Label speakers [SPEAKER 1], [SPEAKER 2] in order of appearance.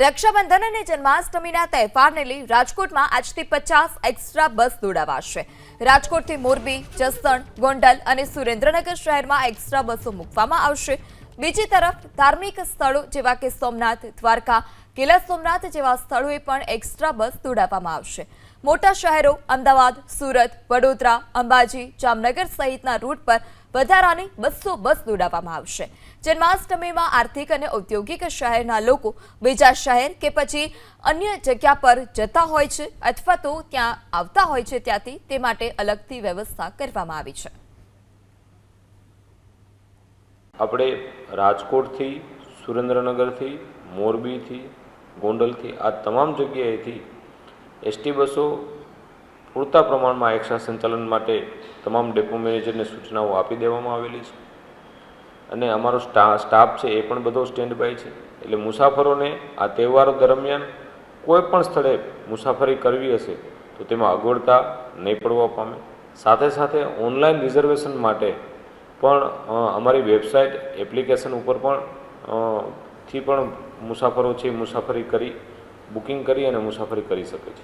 [SPEAKER 1] રક્ષાબંધન અને જન્માષ્ટમીના તહેવારને લઈ રાજકોટમાં આજથી પચાસ એક્સ્ટ્રા બસ દોડાવાશે. રાજકોટથી મોરબી, જસદણ, ગોંડલ અને સુરેન્દ્રનગર શહેરમાં એક્સ્ટ્રા બસો મૂકવામાં આવશે. બીજી તરફ ધાર્મિક સ્થળો જેવા કે સોમનાથ, દ્વારકા કિલા સોમનાથ જેવા સ્થળોએ પણ એક્સ્ટ્રા બસ દોડાવવામાં આવશે. મોટા શહેરો, અમદાવાદ, સુરત, વડોદરા, અંબાજી, જામનગર સહિતના રૂટ પર વધારાની બસો બસ દોડાવવામાં આવશે. જન્માષ્ટમીમાં આર્થિક અને ઔદ્યોગિક શહેરના લોકો બીજા શહેર કે પછી અન્ય જગ્યા પર જતા હોય છે અથવા તો ત્યાં આવતા હોય છે ત્યાંથી તે માટે અલગથી વ્યવસ્થા કરવામાં આવી છે.
[SPEAKER 2] આપણે રાજકોટથી, સુરેન્દ્રનગરથી, મોરબીથી ગોંડલથી આ તમામ જગ્યાએથી એસટી બસો પૂરતા પ્રમાણમાં એક્સ્ટ્રા સંચાલન માટે તમામ ડેપો મેનેજરને સૂચનાઓ આપી દેવામાં આવેલી છે. અને અમારો સ્ટા, સ્ટાફ છે એ પણ બધો સ્ટેન્ડ બાય છે. એટલે મુસાફરોને આ તહેવારો દરમિયાન કોઈ પણ સ્થળે મુસાફરી કરવી હશે તો તેમાં અગવડતા નહીં પડવા પામે. સાથે સાથે ઓનલાઈન રિઝર્વેશન માટે પણ અમારી વેબસાઇટ એપ્લિકેશન ઉપર પણ થી પણ મુસાફરો છે મુસાફરી કરી બુકિંગ કરી અને મુસાફરી કરી શકે છે.